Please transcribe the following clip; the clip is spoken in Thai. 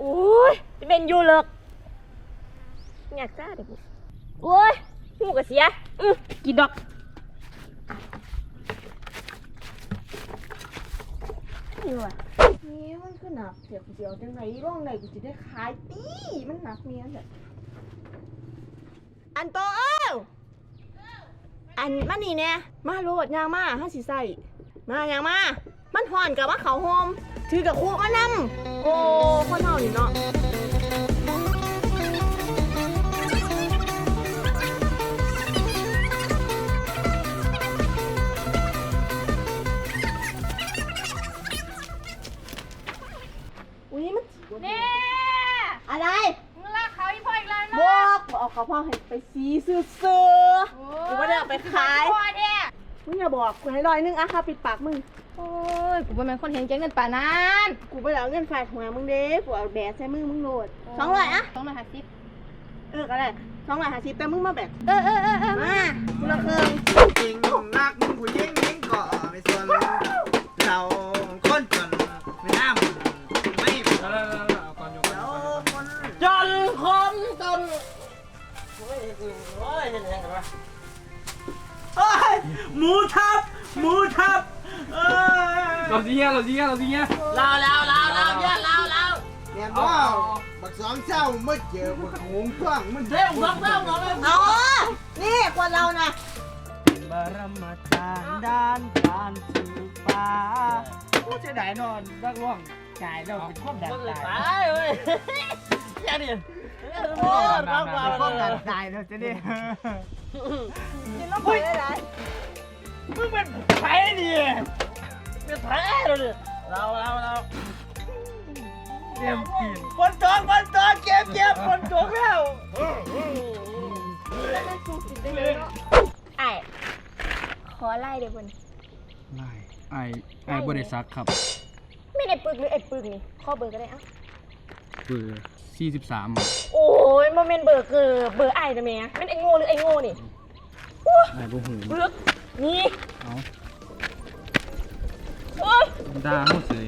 โอ้ยจะเป็นอยู่เลิกอยากจ้าเด็กโอ้ยหูกระเสียอือกินดอกนี่ว่ะนี่มันคือหนักเสียกูเสียวจังไหนร่องไหนกูจะได้ขายตีมันหนักเมียเนี่ยอันโตเอ้าอันมานี่เนี่ยมาโลดยางมาห้าสิใส่มายางมา มันห่อนกับว่าเขาโฮมถือกับคู่มานำโอ้คนเฮานี่เนาะอุ้ยมันเน่อะไรมึงลากเขาอีพ่ออีกแล้วบนะอกบอกเอาเขาพ่อให้ไปซีซื้อเสือกูไม่ได้เอาไปขาย พ่อเนี่ย มึงอย่าบอกกูให้ร้อยหนึงอะค่ะปิดปากมึง โอ้ย กูเป็นคนเห็นแกเงินป่านั้นกูไปเอาเงินฝากหัวมึงเด้กูเอาแบกใส่มือมึงโหลดสองร้อยอะสองร้อยห้าสิบเออก็ได้สองร้อยห้าสิบแต่มึงมาแบกเออเออเออเออมาคุณละเครื่องจริงนักผู้หญิงหญิงก็ไม่สนเราคนจนไม่น้ำไม่เราคนจนคนจนหมู ทับ หมูทับเอ้ยเราสิเงี้ยเราสิเงี้ยเราสิเงี้ยเราเราเราเราเนี่ยเราเราเนี่ยว่าบักสองเจ้าไม่เจอบักหงกว้างมันเร็วบักเร็วบักเร็วเอานี่คนเราน่ะบารมาจารย์ด้านการสืบฟ้าผู้จะได้นอนนักร้องกายเราเป็นคนดังตายเว้ยอย่าดิ โอ้ร้องว่าคนดังตายเราจะดิกินแล้วไปได้ไรมึงเป็นไผ่ดิเป็นไผ่เราดิเราเราเราเตรียมกินคนตกคนตกเก็บเก็บคนตกแล้วไอ้ขอไล่เดี๋ยวบนไล่ไอ้ไอ้บริษัทครับ ไม่ได้ปึกหรือไอ้ปึกนี่ข้อเบอร์ก็ได้เอ้าเบอร์ 43โอ้ยโมเมนต์เบอร์คือเบอร์ไอ้นะเมียเป็นไอ้โง่หรือไอ้โง่นี่ไอ้บ่หูปึกนี่เอาโอ้ยด่าเฮาเสย